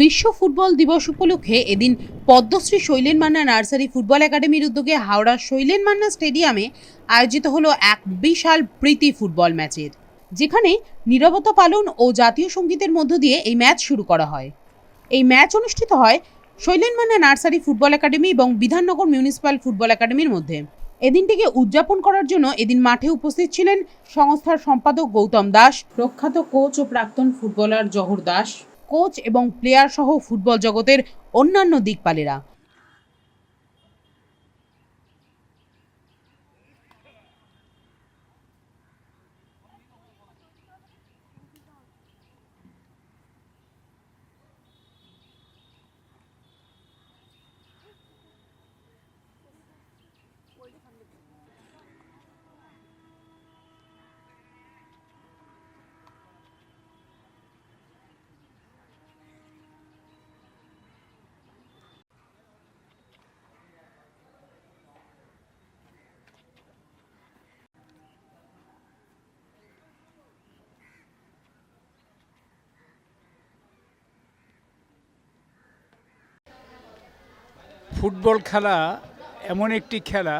বিশ্ব ফুটবল দিবস উপলক্ষে এদিন পদ্মশ্রী শৈলেন মান্না নার্সারি ফুটবল একাডেমির উদ্যোগে হাওড়ার শৈলেন মান্না স্টেডিয়ামে আয়োজিত হলো এক বিশাল প্রীতি ফুটবল ম্যাচের, যেখানে নীরবতা পালন ও জাতীয় সঙ্গীতের মধ্য দিয়ে এই ম্যাচ শুরু করা হয়। এই ম্যাচ অনুষ্ঠিত হয় Sailen Manna nursery football academy এবং বিধাননগর মিউনিসিপ্যাল ফুটবল একাডেমির মধ্যে। এদিনটিকে উদযাপন করার জন্য এদিন মাঠে উপস্থিত ছিলেন সংস্থার সম্পাদক গৌতম দাস, প্রখ্যাত কোচ ও প্রাক্তন ফুটবলার জহর দাস কোচ এবং প্লেয়ার সহ ফুটবল জগতের অন্যান্য দিকপালেরা। ফুটবল খেলা এমন একটি খেলা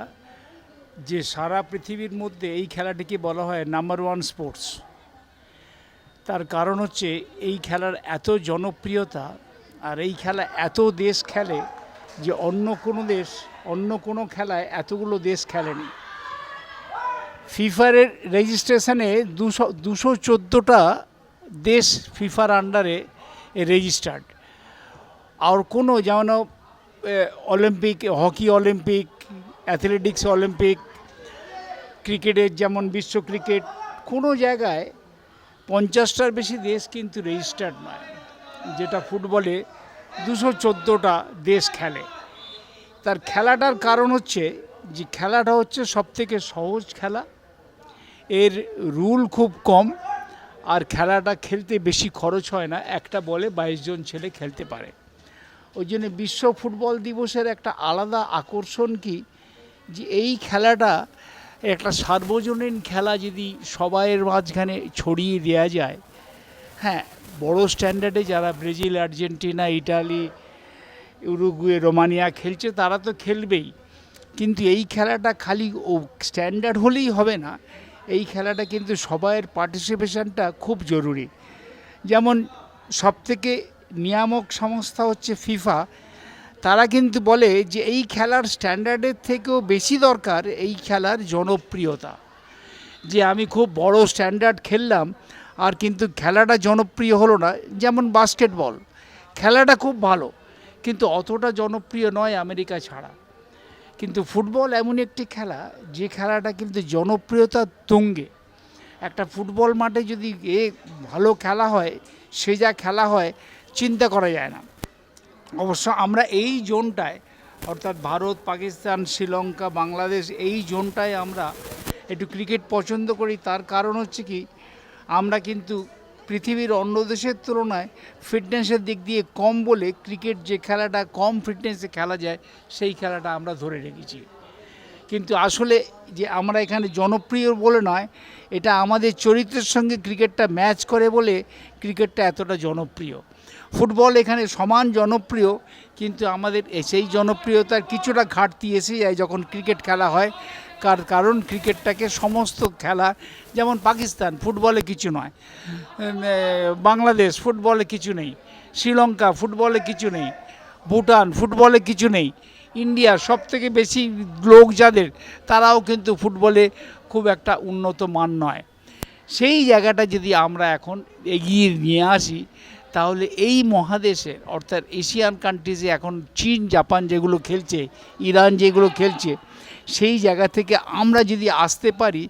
যে সারা পৃথিবীর মধ্যে এই খেলাটিকে বলা হয় নাম্বার ওয়ান স্পোর্টস তার কারণ হচ্ছে এই খেলার এত জনপ্রিয়তা আর এই খেলা এত দেশ খেলে যে অন্য কোনো দেশ, অন্য কোনো খেলায় এতগুলো দেশ খেলেনি। ফিফারের রেজিস্ট্রেশনে দুশো দুশো চোদ্দোটা দেশ ফিফার আন্ডারে রেজিস্টার্ড আর কোনো যেমন Olympic hockey Olympic athletics Olympic ক্রিকেটের যেমন বিশ্ব ক্রিকেট কোনো জায়গায় পঞ্চাশটার বেশি দেশ কিন্তু রেজিস্টার্ড নয়, যেটা ফুটবলে দুশো চোদ্দোটা দেশ খেলে। তার খেলাটার কারণ হচ্ছে যে খেলাটা হচ্ছে সবথেকে সহজ খেলা, এর রুল খুব কম, আর খেলাটা খেলতে বেশি খরচ হয় না, একটা বলে বাইশ জন ছেলে খেলতে পারে। ওই জন্য বিশ্ব ফুটবল দিবসের একটা আলাদা আকর্ষণ কি? যে এই খেলাটা একটা সার্বজনীন খেলা যদি সবাইয়ের মাঝখানে ছড়িয়ে দেওয়া যায় হ্যাঁ বড় স্ট্যান্ডার্ডে যারা Brazil, Argentina, Italy, Uruguay, Romania খেলছে তারা তো খেলবেই। কিন্তু এই খেলাটা খালি ও স্ট্যান্ডার্ড হলেই হবে না। এই খেলাটা কিন্তু সবাইয়ের পার্টিসিপেশনটা খুব জরুরি। যেমন সবথেকে নিয়ামক সংস্থা হচ্ছে ফিফা, তারা কিন্তু বলে যে এই খেলার স্ট্যান্ডার্ডের থেকেও বেশি দরকার এই খেলার জনপ্রিয়তা। যে আমি খুব বড় স্ট্যান্ডার্ড খেললাম, আর কিন্তু খেলাটা জনপ্রিয় হলো না, যেমন বাস্কেটবল। খেলাটা খুব ভালো, কিন্তু অতটা জনপ্রিয় নয় আমেরিকা ছাড়া। কিন্তু ফুটবল এমন একটি খেলা, যে খেলাটা কিন্তু জনপ্রিয়তার তুঙ্গে। একটা ফুটবল মাঠে যদি এ ভালো খেলা হয় সে যা খেলা হয় চিন্তা করা যায় না। অবশ্য আমরা এই জোনটায়, অর্থাৎ ভারত, পাকিস্তান, শ্রীলঙ্কা, বাংলাদেশ, এই জোনটায় আমরা একটু ক্রিকেট পছন্দ করি। তার কারণ হচ্ছে কি, আমরা কিন্তু পৃথিবীর অন্য দেশের তুলনায় ফিটনেসের দিক দিয়ে কম বলে ক্রিকেট যে খেলাটা, কম ফিটনেসে খেলা যায়, সেই খেলাটা আমরা ধরে রেখেছি। কিন্তু আসলে যে আমরা এখানে জনপ্রিয় বলে নয়, এটা আমাদের চরিত্রের সঙ্গে ক্রিকেটটা ম্যাচ করে বলে ক্রিকেটটা এতটা জনপ্রিয়। ফুটবল এখানে সমান জনপ্রিয়, কিন্তু আমাদের সেই জনপ্রিয়তার কিছুটা ঘাটতি এসে যায় যখন ক্রিকেট খেলা হয়। কার কারণ ক্রিকেটটাকে সমস্ত খেলা, যেমন পাকিস্তান ফুটবলে কিছু নয় বাংলাদেশ ফুটবলে কিছু নেই, শ্রীলঙ্কা ফুটবলে কিছু নেই, ভুটান ফুটবলে কিছু নেই, ইন্ডিয়া সব থেকে বেশি লোক যাদের, তারাও কিন্তু ফুটবলে খুব একটা উন্নত মান নয়। সেই জায়গাটা যদি আমরা এখন এগিয়ে নিয়ে আসি তাহলে এই মহাদেশের অর্থাৎ এশিয়ান কান্ট্রিজে এখন চীন, জাপান যেগুলো খেলছে, ইরান যেগুলো খেলছে, সেই জায়গা থেকে আমরা যদি আসতে পারি,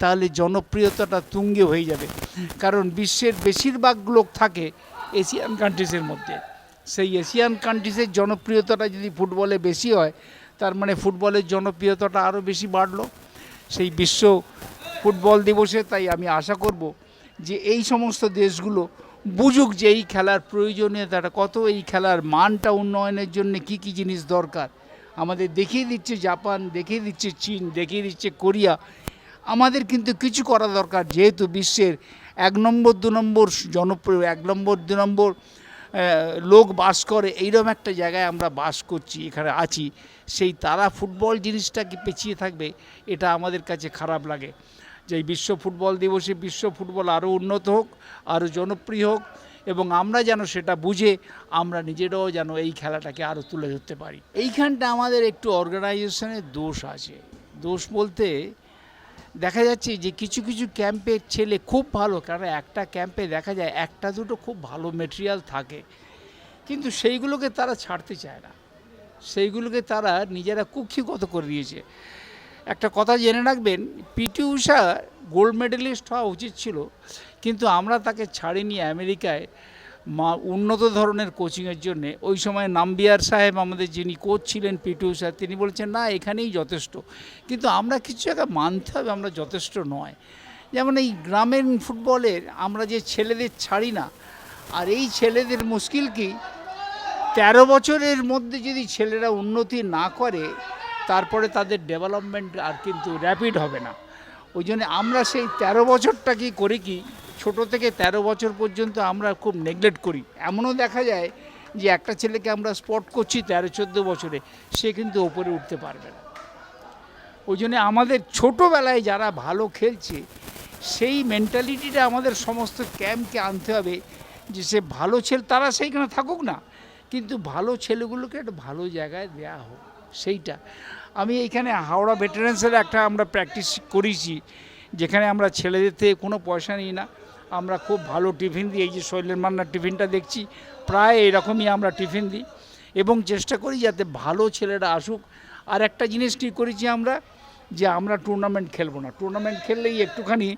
তাহলে জনপ্রিয়তাটা তুঙ্গে হয়ে যাবে। কারণ বিশ্বের বেশিরভাগ লোক থাকে এশিয়ান কান্ট্রিজের মধ্যে। সেই এশিয়ান কান্ট্রিজের জনপ্রিয়তাটা যদি ফুটবলে বেশি হয়, তার মানে ফুটবলের জনপ্রিয়তাটা আরও বেশি বাড়লো। সেই বিশ্ব ফুটবল দিবসে তাই আমি আশা করব যে এই সমস্ত দেশগুলো বুঝুক যে এই খেলার প্রয়োজনীয়তাটা কত, এই খেলার মানটা উন্নয়নের জন্য কি কি জিনিস দরকার। আমাদের দেখিয়ে দিচ্ছে জাপান, দেখিয়ে দিচ্ছে চীন, দেখিয়ে দিচ্ছে কোরিয়া। আমাদের কিন্তু কিছু করা দরকার, যেহেতু বিশ্বের এক নম্বর, দু নম্বর জনপ্রিয়, এক নম্বর, দু নম্বর লোক বাস করে, এইরকম একটা জায়গায় আমরা বাস করছি, এখানে আছি। সেই তারা ফুটবল জিনিসটা কি পেছিয়ে থাকবে, এটা আমাদের কাছে খারাপ লাগে। যে এই বিশ্ব ফুটবল দিবসে বিশ্ব ফুটবল আরও উন্নত হোক, আরও জনপ্রিয় হোক এবং আমরা যেন সেটা বুঝে আমরা নিজেরাও যেন এই খেলাটাকে আরও তুলে ধরতে পারি। এইখানটা আমাদের একটু অর্গানাইজেশনের দোষ আছে। দোষ বলতে দেখা যাচ্ছে যে কিছু কিছু ক্যাম্পের ছেলে খুব ভালো, কারণ একটা ক্যাম্পে দেখা যায় একটা, দুটো খুব ভালো মেটেরিয়াল থাকে। কিন্তু সেইগুলোকে তারা ছাড়তে চায় না। সেইগুলোকে তারা নিজেরা কুক্ষিগত করে দিয়েছে। একটা কথা জেনে রাখবেন, পিটি উষা গোল্ড মেডেলিস্ট হওয়া উচিত ছিল, কিন্তু আমরা তাকে ছাড়িনি আমেরিকায় মা, উন্নত ধরনের কোচিংয়ের জন্যে। ওই সময় নাম্বিয়ার সাহেব আমাদের যিনি কোচ ছিলেন পিটি উষা, তিনি বলছেন, না, এখানেই যথেষ্ট। কিন্তু আমরা কিছু একটা মানতে হবে, আমরা যথেষ্ট নয়। যেমন এই গ্রামের ফুটবলের আমরা যে ছেলেদের ছাড়ি না, আর এই ছেলেদের মুশকিল কি? তেরো বছরের মধ্যে যদি ছেলেরা উন্নতি না করে তারপরে তাদের ডেভেলপমেন্ট আর কিন্তু র্যাপিড হবে না। ওই জন্য আমরা সেই তেরো বছরটা কি করি কি, ছোট থেকে তেরো বছর পর্যন্ত আমরা খুব নেগলেক্ট করি। এমনও দেখা যায় যে একটা ছেলেকে আমরা স্পট করছি তেরো, চোদ্দ বছরে, সে কিন্তু ওপরে উঠতে পারবে না। ওই জন্য আমাদের ছোটোবেলায় যারা ভালো খেলছে, সেই মেন্টালিটিটা আমাদের সমস্ত ক্যাম্পকে আনতে হবে যে সে ভালো ছেলে, তারা সেইখানে থাকুক না, কিন্তু ভালো ছেলেগুলোকে একটা ভালো জায়গায় দেয়া হোক। সেইটা। আমি এইখানে হাওড়া ভেটারেন্সের একটা আমরা প্র্যাকটিস করেছি, যেখানে আমরা ছেলেদের থেকে কোনো পয়সা নিই না। আমরা খুব ভালো টিফিন দিই, এই যে শৈলের মান্নার টিফিনটা দেখছি, প্রায় এরকমই আমরা টিফিন দিই। এবং চেষ্টা করি যাতে ভালো ছেলেরা আসুক। আর একটা জিনিস কী করেছি আমরা, যে আমরা টুর্নামেন্ট খেলব না। টুর্নামেন্ট খেললেই একটুখানি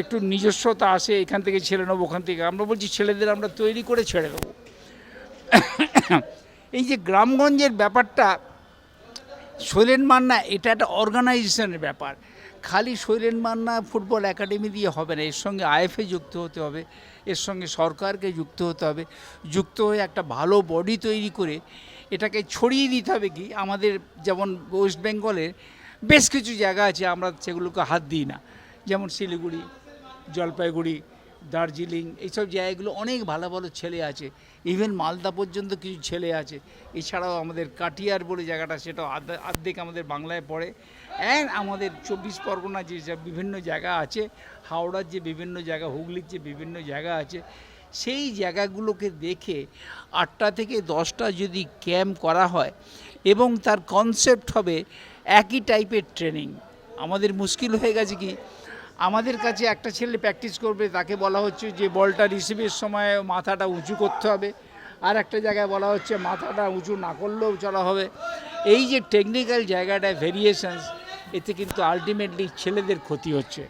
একটু নিজস্বতা আসে, এখান থেকে ছেড়ে নেব, ওখান থেকে। আমরা বলছি, ছেলেদের আমরা তৈরি করে ছেড়ে দেবো। এই যে গ্রামগঞ্জের ব্যাপারটা শৈলেন মান্না এটা একটা অর্গানাইজেশনের ব্যাপার। খালি শৈলেন মান্না ফুটবল একাডেমি দিয়ে হবে না, এর সঙ্গে আইএফএ যুক্ত হতে হবে, এর সঙ্গে সরকারকে যুক্ত হতে হবে, যুক্ত হয়ে একটা ভালো বডি তৈরি করে এটাকে ছড়িয়ে দিতে হবে কি, আমাদের যেমন ওয়েস্ট বেঙ্গলের বেশ কিছু জায়গা আছে, আমরা সেগুলোকে হাত দিই না। যেমন শিলিগুড়ি, জলপাইগুড়ি দার্জিলিং, এইসব জায়গাগুলো অনেক ভালো ভালো ছেলে আছে। ইভেন মালদা পর্যন্ত কিছু ছেলে আছে। এছাড়াও আমাদের কাটিয়ার বলে জায়গাটা সেটাও অর্ধেক আমাদের বাংলায় পড়ে। অ্যান্ড আমাদের চব্বিশ পরগনা যে বিভিন্ন জায়গা আছে, হাওড়ার যে বিভিন্ন জায়গা, হুগলির যে বিভিন্ন জায়গা আছে, সেই জায়গাগুলোকে দেখে আটটা থেকে দশটা যদি ক্যাম্প করা হয়, এবং তার কনসেপ্ট হবে একই টাইপের ট্রেনিং আমাদের মুশকিল হয়ে গেছে কি? আমাদের কাছে একটা ছেলে প্র্যাকটিস করবে, তাকে বলা হচ্ছে যে বলটা রিসিভের সময় মাথাটা উঁচু করতে হবে। আর একটা জায়গায় বলা হচ্ছে মাথাটা উঁচু না করলেও চলা হবে। এই যে টেকনিক্যাল জায়গাটায় ভেরিয়েশনস এতে কিন্তু আলটিমেটলি ছেলেদের ক্ষতি হচ্ছে।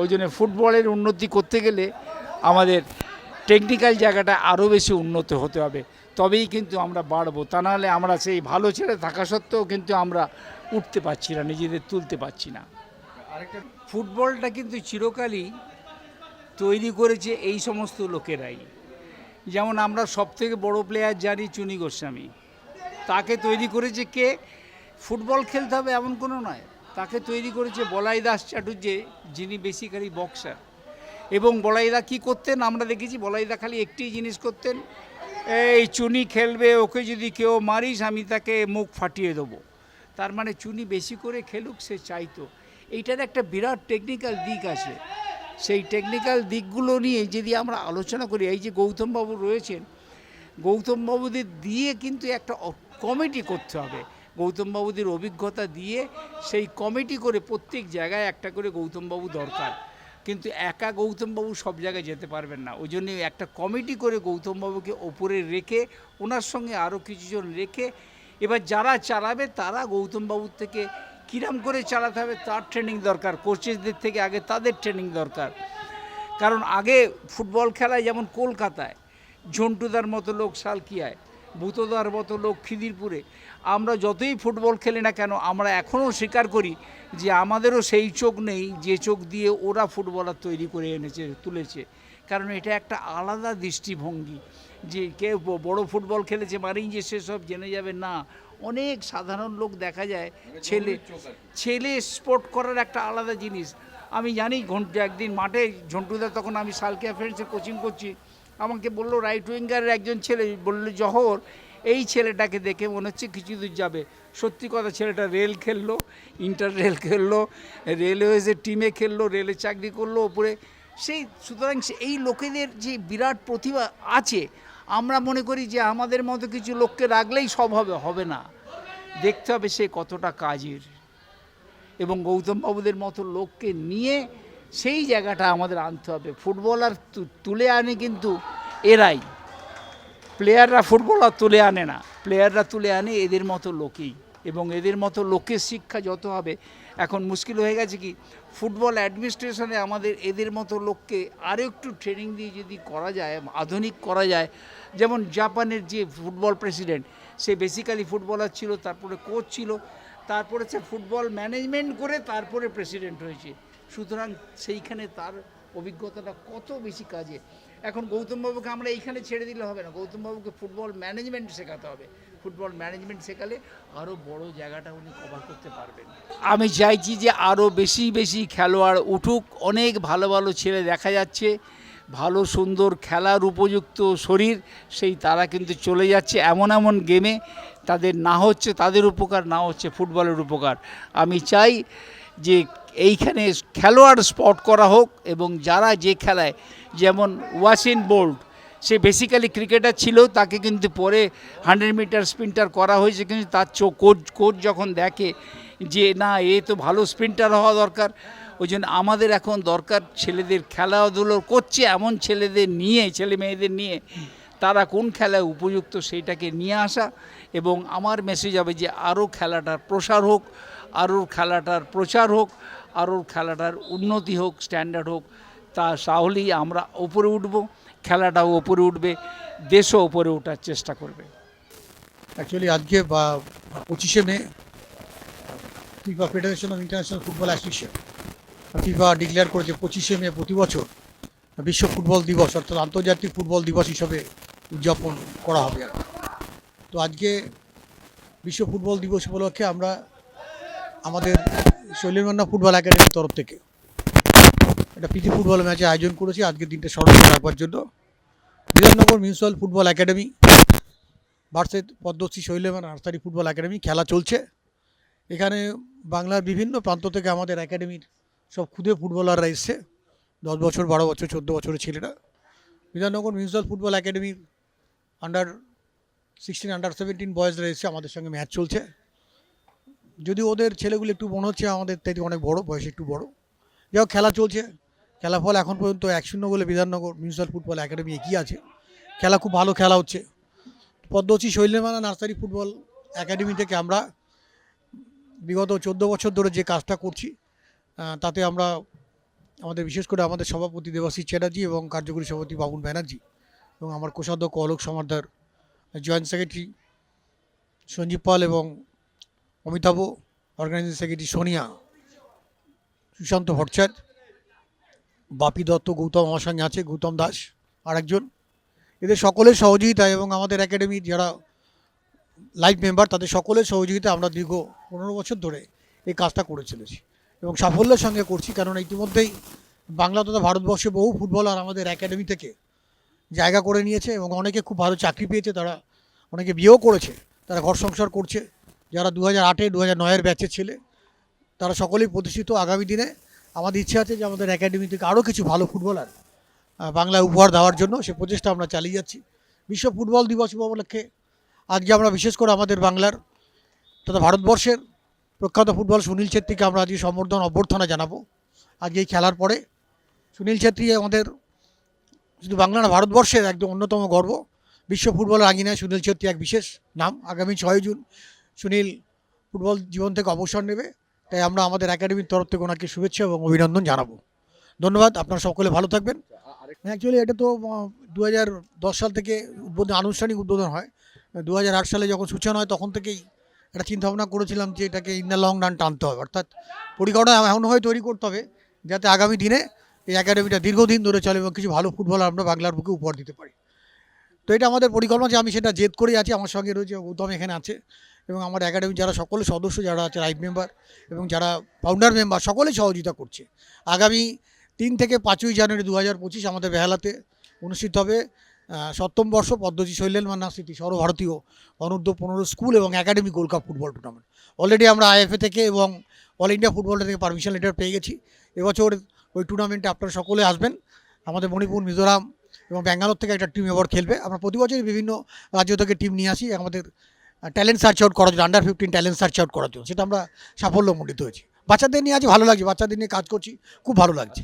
ওই জন্য ফুটবলের উন্নতি করতে গেলে আমাদের টেকনিক্যাল জায়গাটা আরও বেশি উন্নত হতে হবে। তবেই কিন্তু আমরা বাড়বো। তা নাহলে আমরা সেই ভালো ছেলে থাকা সত্ত্বেও কিন্তু আমরা উঠতে পারছি না, নিজেদের তুলতে পারছি না। ফুটবলটা কিন্তু চিরকালই তৈরি করেছে এই সমস্ত লোকেরাই। যেমন আমরা সব থেকে বড় প্লেয়ার জানি চুনি গোস্বামী। তাকে তৈরি করেছে কে? ফুটবল খেলতে হবে এমন কোনো নয়। তাকে তৈরি করেছে বলাই দাস চাটুর্যে যিনি বেসিক্যালি বক্সার এবং বলাইদা কি করতেন? আমরা দেখেছি বলাইদা খালি একটি জিনিস করতেন, এই চুনি খেলবে, ওকে যদি কেউ মারিস, আমি তাকে মুখ ফাটিয়ে দেবো। তার মানে চুনি বেশি করে খেলুক, সে চাইতো। এইটার একটা বিরাট টেকনিক্যাল দিক আছে। সেই টেকনিক্যাল দিকগুলো নিয়ে যদি আমরা আলোচনা করি, এই যে গৌতমবাবু রয়েছেন, গৌতমবাবুদের দিয়ে কিন্তু একটা কমিটি করতে হবে। গৌতমবাবুদের অভিজ্ঞতা দিয়ে সেই কমিটি করে প্রত্যেক জায়গায় একটা করে গৌতমবাবু দরকার। কিন্তু একা গৌতমবাবু সব জায়গায় যেতে পারবেন না। ওই জন্য একটা কমিটি করে গৌতমবাবুকে ওপরে রেখে, ওনার সঙ্গে আরও কিছুজন রেখে, এবার যারা চালাবে তারা গৌতমবাবুর থেকে কিরাম করে চালাতে হবে তার ট্রেনিং দরকার কোচেসদের থেকে আগে তাদের ট্রেনিং দরকার। কারণ আগে ফুটবল খেলায় যেমন কলকাতায় ঝন্টুদার মতো লোক সালকিয়ায়, ভূতদার মতো লোক খিদিরপুরে, আমরা যতই ফুটবল খেলি না কেন, আমরা এখনও স্বীকার করি যে আমাদেরও সেই চোখ নেই, যে চোখ দিয়ে ওরা ফুটবলার তৈরি করে এনেছে, তুলেছে। কারণ এটা একটা আলাদা দৃষ্টিভঙ্গি যে কেউ বড় ফুটবল খেলেছে মানেই যে সেসব জেনে যাবে, না অনেক সাধারণ লোক দেখা যায় ছেলে ছেলে স্পোর্ট করার একটা আলাদা জিনিস। আমি জানি ঘণ্টা একদিন মাঠে ঝন্টুদা তখন আমি সালকিয়া ফ্রেন্ডসে কোচিং করছি। আমাকে বলল রাইট উইঙ্গারের একজন ছেলে। বলল জহর এই ছেলেটাকে দেখে মনে হচ্ছে কিছু দূর যাবে। সত্যি কথা ছেলেটা রেল খেললো ইন্টার রেল খেললো রেলওয়েজের টিমে খেললো রেলে চাকরি করল ওপরে। সেই সুতরাং সে- এই লোকেদের যে বিরাট প্রতিভা আছে আমরা মনে করি যে আমাদের মতো কিছু লোককে রাখলেই সব হবে হবে না। দেখতে হবে সে কতটা কাজের। এবং গৌতম বাবুদের মতো লোককে নিয়ে সেই জায়গাটা আমাদের আনতে হবে। ফুটবলার তুলে আনে কিন্তু এরাই। প্লেয়াররা ফুটবলার তুলে আনে না। প্লেয়াররা তুলে আনে এদের মতো লোকেই। এবং এদের মতো লোকের শিক্ষা যত হবে, এখন মুশকিল হয়ে গেছে কি, ফুটবল অ্যাডমিনিস্ট্রেশনে আমাদের এদের মতো লোককে আরও একটু ট্রেনিং দিয়ে যদি করা যায়, আধুনিক করা যায় যেমন জাপানের যে ফুটবল প্রেসিডেন্ট, সে বেসিক্যালি ফুটবলার ছিল, তারপরে কোচ ছিল, তারপরে সে ফুটবল ম্যানেজমেন্ট করে তারপরে প্রেসিডেন্ট হয়েছে। সুতরাং সেইখানে তার অভিজ্ঞতাটা কত বেশি কাজে। এখন গৌতমবাবুকে আমরা এইখানে ছেড়ে দিলে হবে না। গৌতমবাবুকে ফুটবল ম্যানেজমেন্ট শেখাতে হবে। ফুটবল ম্যানেজমেন্ট শেখালে আরও বড় জায়গাটা উনি কভার করতে পারবেন। আমি চাইছি যে আরও বেশি বেশি খেলোয়াড় উঠুক। অনেক ভালো ভালো ছেলে দেখা যাচ্ছে। ভালো, সুন্দর খেলার উপযুক্ত শরীর, সেই তারা কিন্তু চলে যাচ্ছে এমন এমন গেমে তাদের না হচ্ছে তাদের উপকার, না হচ্ছে ফুটবলের উপকার। আমি চাই যে এইখানে খেলোয়াড় স্পট করা হোক এবং যারা যে খেলায়, যেমন ওয়াসিন বোল্ট সে বেসিক্যালি ক্রিকেটার ছিল, তাকে কিন্তু পরে হান্ড্রেড মিটার স্প্রিন্টার করা হয়েছে, কিন্তু তার চোখ, কোচ কোচ যখন দেখে যে না, এ তো ভালো স্প্রিন্টার হওয়া দরকার ওই জন্য আমাদের এখন দরকার ছেলেদের খেলাধুলো করছে, এমন ছেলেদের নিয়ে, ছেলে মেয়েদের নিয়ে, তারা কোন খেলায় উপযুক্ত সেইটাকে নিয়ে আসা এবং আমার মেসেজ হবে যে আরও খেলাটার প্রসার হোক, আরও খেলাটার প্রচার হোক, আরও খেলাটার উন্নতি হোক স্ট্যান্ডার্ড হোক, তা তাহলেই আমরা ওপরে উঠব, খেলাটাও ওপরে উঠবে, দেশও ওপরে ওঠার চেষ্টা করবে। অ্যাকচুয়ালি আজকে বা পঁচিশে May FIFA federation of international football association FIFA declare করেছে পঁচিশে মে প্রতি বছর। বিশ্ব ফুটবল দিবস, অর্থাৎ আন্তর্জাতিক ফুটবল দিবস হিসাবে উদযাপন করা হবে আর তো আজকে বিশ্ব ফুটবল দিবস উপলক্ষে আমরা আমাদের শৈলীমান্না ফুটবল একাডেমির তরফ থেকে একটা প্রীতি ফুটবল ম্যাচের আয়োজন করেছি। আজকের দিনটা স্মরণ করে রাখবার জন্য। Bidhannagar municipal football academy versus Padmashree শৈলেমান nursery football academy খেলা চলছে। এখানে বাংলার বিভিন্ন প্রান্ত থেকে আমাদের একাডেমির সব খুদে ফুটবলাররা এসছে। দশ বছর, বারো বছর, চোদ্দ বছরের ছেলেরা। বিধাননগর মিউনিসিপ্যাল ফুটবল একাডেমির আন্ডার সিক্সটিন আন্ডার সেভেন্টিন বয়েজরা এসছে, আমাদের সঙ্গে ম্যাচ চলছে। যদি ওদের ছেলেগুলো একটু মনে হচ্ছে আমাদের থেকে অনেক বড়, বয়স একটু বড়। যাই খেলা চলছে। খেলা ফল এখন পর্যন্ত এক শূন্য বলে বিধাননগর মিউনিসিপ্যাল ফুটবল একাডেমি এগিয়ে আছে। খেলা খুব ভালো খেলা হচ্ছে। পদ্মশ্রী শৈলেমানা নার্সারি ফুটবল একাডেমি থেকে আমরা বিগত চোদ্দ বছর ধরে যে কাজটা করছি তাতে আমরা আমাদের বিশেষ করে আমাদের সভাপতি দেবাশিস চ্যাটার্জি এবং কার্যকরী সভাপতি বাবুন ব্যানার্জি এবং আমার কোষাধ্যক্ষ অলোক সমাদ্দার জয়েন্ট সেক্রেটারি সঞ্জীব পাল এবং অমিতাভ অর্গানাইজিং সেক্রেটারি সোনিয়া, সুশান্ত ভট্টাচার্য, বাপি দত্ত, গৌতম আমার সঙ্গে আছে, গৌতম দাস আরেকজন। এদের সকলের সহযোগিতায় এবং আমাদের একাডেমির যারা লাইভ মেম্বার, তাদের সকলের সহযোগিতায় আমরা দীর্ঘ পনেরো বছর ধরে এই কাজটা করে চলেছি। এবং সাফল্যের সঙ্গে করছি, কারণ ইতিমধ্যেই বাংলা তথা ভারতবর্ষে বহু ফুটবলার আমাদের একাডেমি থেকে জায়গা করে নিয়েছে এবং অনেকে খুব ভালো চাকরি পেয়েছে, তারা অনেকে বিয়েও করেছে, তারা ঘর সংসার করছে। যারা দু হাজার আটে দু হাজার নয়ের ব্যাচের ছেলে, তারা সকলেই প্রতিষ্ঠিত। আগামী দিনে আমাদের ইচ্ছে আছে যে আমাদের একাডেমি থেকে আরও কিছু ভালো ফুটবলার বাংলায় উপহার দেওয়ার জন্য সে প্রচেষ্টা আমরা চালিয়ে যাচ্ছি। বিশ্ব ফুটবল দিবস উপলক্ষে আজকে আমরা বিশেষ করে আমাদের বাংলার তথা ভারতবর্ষের প্রখ্যাত ফুটবল সুনীল ছেত্রীকে আমরা আজকে সম্বর্ধনা অভ্যর্থনা জানাব। আজকে এই খেলার পরে সুনীল ছেত্রী আমাদের শুধু বাংলা না, ভারতবর্ষের একদম অন্যতম গর্ব। বিশ্ব ফুটবলের আঙিনায় সুনীল ছেত্রী এক বিশেষ নাম। আগামী ছয় জুন সুনীল ফুটবল জীবন থেকে অবসর নেবে। তাই আমরা আমাদের একাডেমির তরফ থেকে ওনাকে শুভেচ্ছা এবং অভিনন্দন জানাব। ধন্যবাদ, আপনারা সকলে ভালো থাকবেন। অ্যাকচুয়ালি এটা তো দু হাজার দশ সাল থেকে উদ্বোধন, আনুষ্ঠানিক উদ্বোধন হয়। দু হাজার আট সালে যখন সূচনা হয়, তখন থেকেই একটা চিন্তাভাবনা করেছিলাম যে এটাকে ইন দ্য লং রান টানতে হবে। অর্থাৎ পরিকাঠামো এমনভাবে তৈরি করতে হবে যাতে আগামী দিনে এই একাডেমিটা দীর্ঘদিন ধরে চলে এবং কিছু ভালো ফুটবল আমরা বাংলার বুকে উপহার দিতে পারি। তো এটা আমাদের পরিকল্পনা যে আমি সেটা জেদ করেই আছি, আমার সঙ্গে রয়েছে গৌতম এখানে আছে এবং আমার একাডেমি যারা সকলে সদস্য যারা আছে লাইভ মেম্বার এবং যারা ফাউন্ডার মেম্বার সকলেই সহযোগিতা করছে। আগামী তিন থেকে পাঁচই জানুয়ারি দু হাজার পঁচিশ আমাদের বেহালাতে অনুষ্ঠিত হবে। সপ্তম বর্ষ পদ্মজি শৈলেন মান্না স্মৃতি সর্বভারতীয় অনূর্ধ্ব পনেরো স্কুল এবং academy gold cup football tournament already আমরা আইএফএ থেকে এবং অল ইন্ডিয়া ফুটবল থেকে পারমিশন লেটার পেয়ে গেছি। এবছর ওই টুর্নামেন্টে আপনারা সকলে আসবেন। আমাদের মণিপুর মিজোরাম এবং ব্যাঙ্গালোর থেকে একটা টিম এবার খেলবে। আমরা প্রতি বছরই বিভিন্ন রাজ্য থেকে টিম নিয়ে আসি। আমাদের ট্যালেন্ট সার্চ আউট করার জন্য under fifteen talent search out করার জন্য সেটা আমরা সাফল্যমণ্ডিত হয়েছি। বাচ্চাদের নিয়ে আজ ভালো লাগছে। বাচ্চাদের নিয়ে কাজ করছি খুব ভালো লাগছে।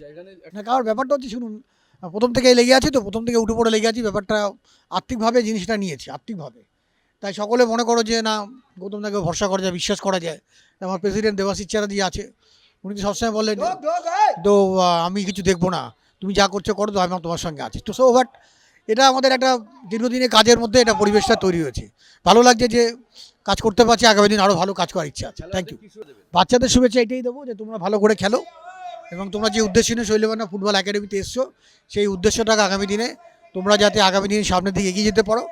না কারণ ব্যাপারটা হচ্ছে শুনুন প্রথম থেকে লেগে আছি তো প্রথম থেকে উঠে পড়ে লেগে আছি ব্যাপারটা আর্থিকভাবে জিনিসটা নিয়েছি আর্থিকভাবে তাই সকলে মনে করো যে না গৌতম দাকে ভরসা করা যায় বিশ্বাস করা যায়। আমার প্রেসিডেন্ট দেবাশিস চ্যাটার্জি আছে উনি তো সবসময় বললেন তো আমি কিছু দেখব না তুমি যা করছ করো তো আমি তোমার সঙ্গে আছি। তো সো বাট এটা আমাদের একটা দীর্ঘদিনের কাজের মধ্যে এটা পরিবেশটা তৈরি হয়েছে। ভালো লাগছে যে কাজ করতে পারছি আগামী দিন আরও ভালো কাজ করার ইচ্ছা আছে। থ্যাংক ইউ বাচ্চাদের শুভেচ্ছা এটাই দেবো যে তোমরা ভালো করে খেলো। এবং তোমরা যে উদ্দেশ্য নিয়ে শৈলবানা ফুটবল একাডেমিতে এসছো, সেই উদ্দেশ্যটাকে আগামী দিনে তোমরা যাতে আগামী দিনে সামনের দিকে এগিয়ে যেতে পারো,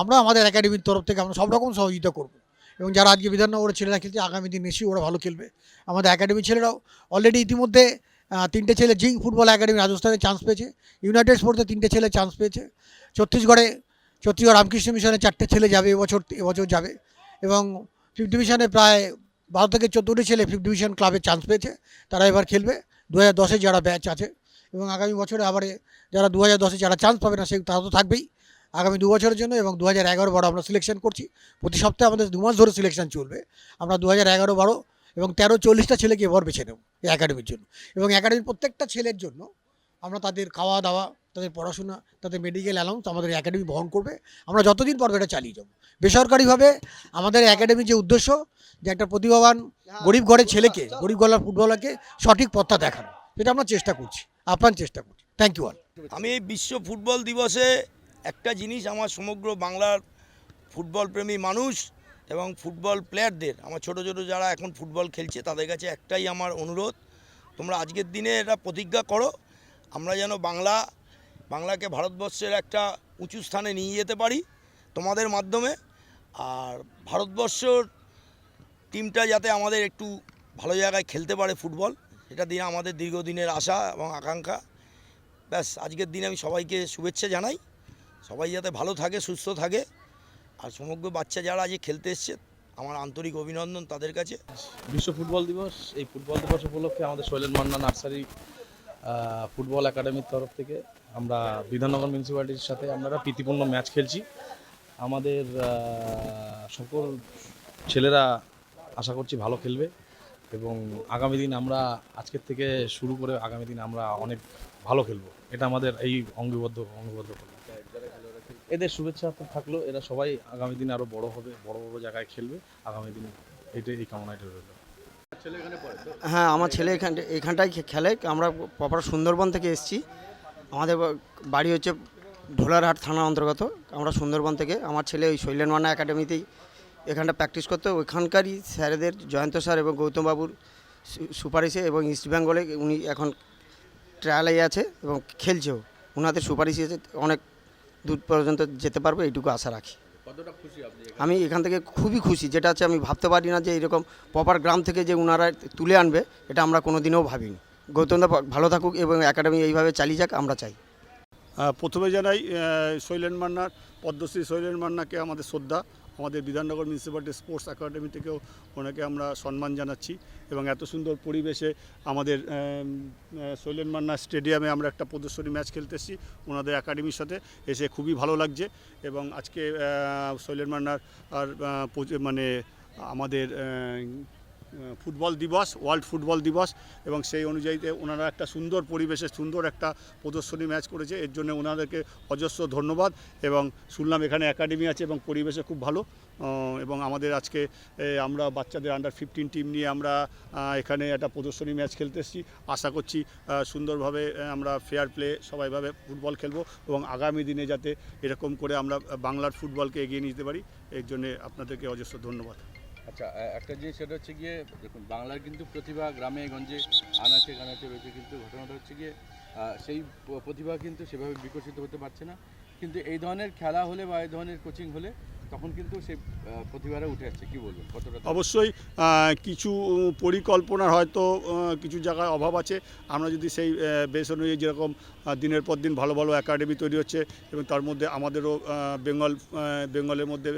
আমরা আমাদের একাডেমির তরফ থেকে আমরা সব রকম সহযোগিতা করব। এবং যারা আজকে বিধাননগরের ছেলেরা খেলছে, আগামী দিন নিশ্চয়ই ওরা ভালো খেলবে। আমাদের একাডেমির ছেলেরাও অলরেডি ইতিমধ্যে তিনটে ছেলে জিং ফুটবল একাডেমি রাজস্থানে চান্স পেয়েছে, ইউনাইটেড স্পোর্টসে তিনটে ছেলে চান্স পেয়েছে, ছত্তিশগড়ে, ছত্তিশগড় রামকৃষ্ণ মিশনে চারটে ছেলে যাবে, এবছর এবছর যাবে। এবং ফিফথ ডিভিশনে প্রায় বারো থেকে চোদ্দোটি ছেলে ফিফথ ডিভিশন ক্লাবে চান্স পেয়েছে, তারা এবার খেলবে। দু হাজার দশে যারা ব্যাচ আছে এবং আগামী বছরে আবার যারা দু হাজার দশে যারা চান্স পাবে না সেই তারা তো থাকবেই। আগামী দু বছরের জন্য এবং দু হাজার এগারো বারো আমরা সিলেকশন করছি। প্রতি সপ্তাহে আমাদের দু মাস ধরে সিলেকশন চলবে। আমরা দু হাজার এগারো বারো এবং তেরো চল্লিশটা ছেলেকে এবার বেছে নেব এই একাডেমির জন্য। এবং একাডেমির প্রত্যেকটা ছেলের জন্য আমরা তাদের খাওয়া দাওয়া তাদের পড়াশোনা, তাদের মেডিকেল অ্যালাউন্স আমাদের একাডেমি বহন করবে। আমরা যতদিন পারব এটা চালিয়ে যাব। বেসরকারিভাবে আমাদের একাডেমির যে উদ্দেশ্য যে একটা প্রতিভাবান গরিব ঘরের ছেলেকে গরিব গলার ফুটবলারকে সঠিক পথটা দেখানো। সেটা আমরা চেষ্টা করছি আপ্রাণ চেষ্টা করছি। থ্যাংক ইউ অল আমি এই বিশ্ব ফুটবল দিবসে একটা জিনিস আমার সমগ্র বাংলার ফুটবল প্রেমী মানুষ এবং ফুটবল প্লেয়ারদের আমার ছোট ছোট যারা এখন ফুটবল খেলছে তাদের কাছে একটাই আমার অনুরোধ। তোমরা আজকের দিনে এটা প্রতিজ্ঞা করো আমরা যেন বাংলা বাংলাকে ভারতবর্ষের একটা উঁচু স্থানে নিয়ে যেতে পারি তোমাদের মাধ্যমে। আর ভারতবর্ষর টিমটা যাতে আমাদের একটু ভালো জায়গায় খেলতে পারে ফুটবল, এটা দিয়ে আমাদের দীর্ঘদিনের আশা এবং আকাঙ্ক্ষা। ব্যাস, আজকের দিনে আমি সবাইকে শুভেচ্ছা জানাই। সবাই যাতে ভালো থাকে, সুস্থ থাকে। আর সমগ্র বাচ্চা যারা আজকে খেলতে এসছে, আমার আন্তরিক অভিনন্দন তাদের কাছে। বিশ্ব ফুটবল দিবস, এই ফুটবল দিবস উপলক্ষে আমাদের শৈলেন মান্না নার্সারি ফুটবল একাডেমির তরফ থেকে আমরা বিধাননগর মিউনিসিপ্যালিটির সাথে আমরা প্রীতিপূর্ণ ম্যাচ খেলছি। আমাদের সকল ছেলেরা আশা করছি ভালো খেলবে এবং আগামী দিন আমরা আজকের থেকে শুরু করে আগামী দিন আমরা অনেক ভালো খেলব। এটা আমাদের এই অঙ্গিবদ্ধ, অঙ্গবদ্ধ এদের শুভেচ্ছা থাকল, এরা সবাই আগামী দিন আরও বড় হবে, বড় বড় জায়গায় খেলবে। আগামী দিন এটাই এই কামনাটা রইল। হ্যাঁ আমার ছেলে এখান এখানটায় খেলে। আমরা প্রপার সুন্দরবন থেকে এসেছি। আমাদের বাড়ি হচ্ছে ঢোলারহাট থানার অন্তর্গত। আমরা সুন্দরবন থেকে আমার ছেলে ওই শৈলেন মান্না একাডেমিতেই এখানটা প্র্যাকটিস করতে ওইখানকারই স্যারেদের জয়ন্ত স্যার এবং গৌতমবাবুর সুপারিশে এবং ইস্ট বেঙ্গলে উনি এখন ট্রায়ালে আছে এবং খেলছেও। ওনাদের সুপারিশ সুপারিশে অনেক দূর পর্যন্ত যেতে পারবে এইটুকু আশা রাখি। আমি এখান থেকে খুবই খুশি যেটা আছে আমি ভাবতে পারি না যে এরকম প্রপার গ্রাম থেকে যে ওনারা তুলে আনবে এটা আমরা কোনো দিনও ভাবিনি গৌতমদা ভালো থাকুক এবং একাডেমি এইভাবে চালিয়ে যাক আমরা চাই। প্রথমে জানাই শৈলেন মান্নার পদ্মশ্রী শৈলেন মান্নাকে আমাদের শ্রদ্ধা। আমাদের বিধাননগর মিউনিসিপ্যালিটি স্পোর্টস একাডেমি থেকেও ওনাকে আমরা সম্মান জানাচ্ছি এবং এত সুন্দর পরিবেশে আমাদের শৈলেন মান্না স্টেডিয়ামে আমরা একটা প্রদর্শনী ম্যাচ খেলতে এসেছি ওনাদের একাডেমির সাথে। এসে খুবই ভালো লাগছে এবং আজকে শৈলেন মান্নার আর মানে আমাদের ফুটবল দিবস, ওয়ার্ল্ড ফুটবল দিবস, এবং সেই অনুযায়ীতে ওনারা একটা সুন্দর পরিবেশে সুন্দর একটা প্রদর্শনী ম্যাচ করেছে, এর জন্য ওনাদেরকে অজস্র ধন্যবাদ এবং শুনলাম এখানে একাডেমি আছে এবং পরিবেশে খুব ভালো এবং আমাদের আজকে আমরা বাচ্চাদের আন্ডার ফিফটিন টিম নিয়ে আমরা এখানে একটা প্রদর্শনী ম্যাচ খেলতে এসেছি। আশা করছি সুন্দরভাবে আমরা ফেয়ার প্লে সবাইভাবে ফুটবল খেলব এবং আগামী দিনে যাতে এরকম করে আমরা বাংলার ফুটবলকে এগিয়ে নিতে পারি, এর জন্যে আপনাদেরকে অজস্র ধন্যবাদ। আচ্ছা একটা জিনিস সেটা হচ্ছে গিয়ে, দেখুন, বাংলার কিন্তু প্রতিভা গ্রামে, গঞ্জে, আনাচে, কানাচে রয়েছে কিন্তু ঘটনাটা হচ্ছে গিয়ে সেই প্রতিভা কিন্তু সেভাবে বিকশিত হতে পারছে না। কিন্তু এই ধরনের খেলা হলে বা এই ধরনের কোচিং হলে তখন কিন্তু সেই প্রতিভারা উঠে আসছে। কি বলবেন? কতটা অবশ্যই কিছু পরিকল্পনার হয়তো কিছু জায়গায় অভাব আছে। আমরা যদি সেই বেস অনুযায়ী যেরকম দিনের পর দিন ভালো ভালো একাডেমি তৈরি হচ্ছে এবং তার মধ্যে আমাদেরও বেঙ্গল বেঙ্গলের মধ্যে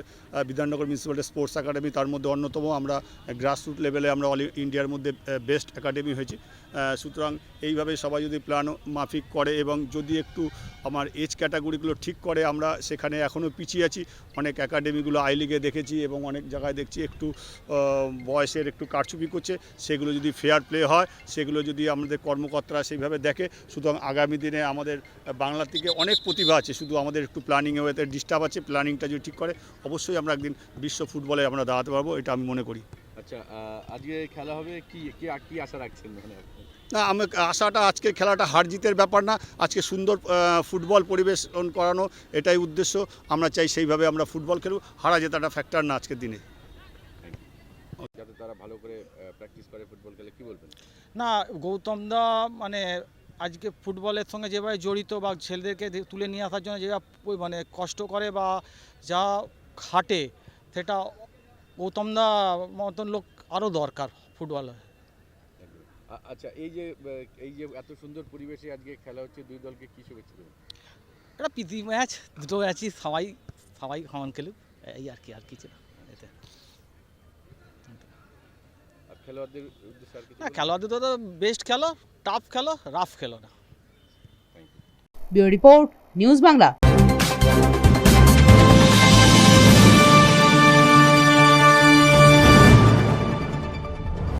বিধাননগর মিউনিসিপ্যালিটি স্পোর্টস একাডেমি তার মধ্যে অন্যতম। আমরা গ্রাসরুট লেভেলে আমরা অল ইন্ডিয়ার মধ্যে বেস্ট একাডেমি হয়েছি। সুতরাং এইভাবে সবাই যদি প্ল্যান মাফিক করে এবং যদি একটু আমার এজ ক্যাটাগরিগুলো ঠিক করে, আমরা সেখানে এখনও পিছিয়ে আছি। অনেক একাডেমিগুলো আই লিগে দেখেছি এবং অনেক জায়গায় দেখছি একটু বয়সের একটু কারচুপি করছে। সেগুলো যদি ফেয়ার প্লে হয়, সেগুলো যদি আমাদের কর্মকর্তারা সেইভাবে দেখে, সুতরাং আগামী দিনে আমাদের বাংলা থেকে অনেক প্রতিভা আছে। শুধু আমাদের একটু প্ল্যানিংয়ে ডিস্টার্ব আছে প্ল্যানিংটা যদি ঠিক করে, অবশ্যই আমরা একদিন বিশ্ব ফুটবলে আমরা দাঁড়াতে পারব, এটা আমি মনে করি। আচ্ছা আজকে খেলা হবে, কি কি আশা রাখছেন মানে? না আমি আশাটা আজকে খেলাটা হার জিতের ব্যাপার না। আজকে সুন্দর ফুটবল পরিবেশন করানো এটাই উদ্দেশ্য। আমরা চাই সেইভাবে আমরা ফুটবল খেলব। হারা জেতাটা ফ্যাক্টর না আজকের দিনে। যাতে তারা ভালো করে প্র্যাকটিস করে ফুটবল খেলে কি বলবেন? না গৌতম দা মানে আজকে ফুটবলের সঙ্গে যেভাবে জড়িত বা ছেলেদেরকে তুলে নিয়ে আসার জন্য যেভাবে মানে কষ্ট করে বা যা খাটে সেটা গৌতম দা মতন লোক আরও দরকার ফুটবলে আচ্ছা এই যে এই যে এত সুন্দর পরিবেশে আজকে খেলা হচ্ছে দুই দলকে কি শুভেচ্ছা দেবেন? এটা প্রীতি ম্যাচ দুটো ম্যাচই সবাই সবাই সমান খেলুক এই আর কি আর কিছু না এতে। খেলোয়াড়দের উদ্দেশ্যে আর কিছু না বলবেন? খেলোয়াড়দের তো বেস্ট খেলো টাফ খেলো রাফ খেলো না। Bureau report news Bangla.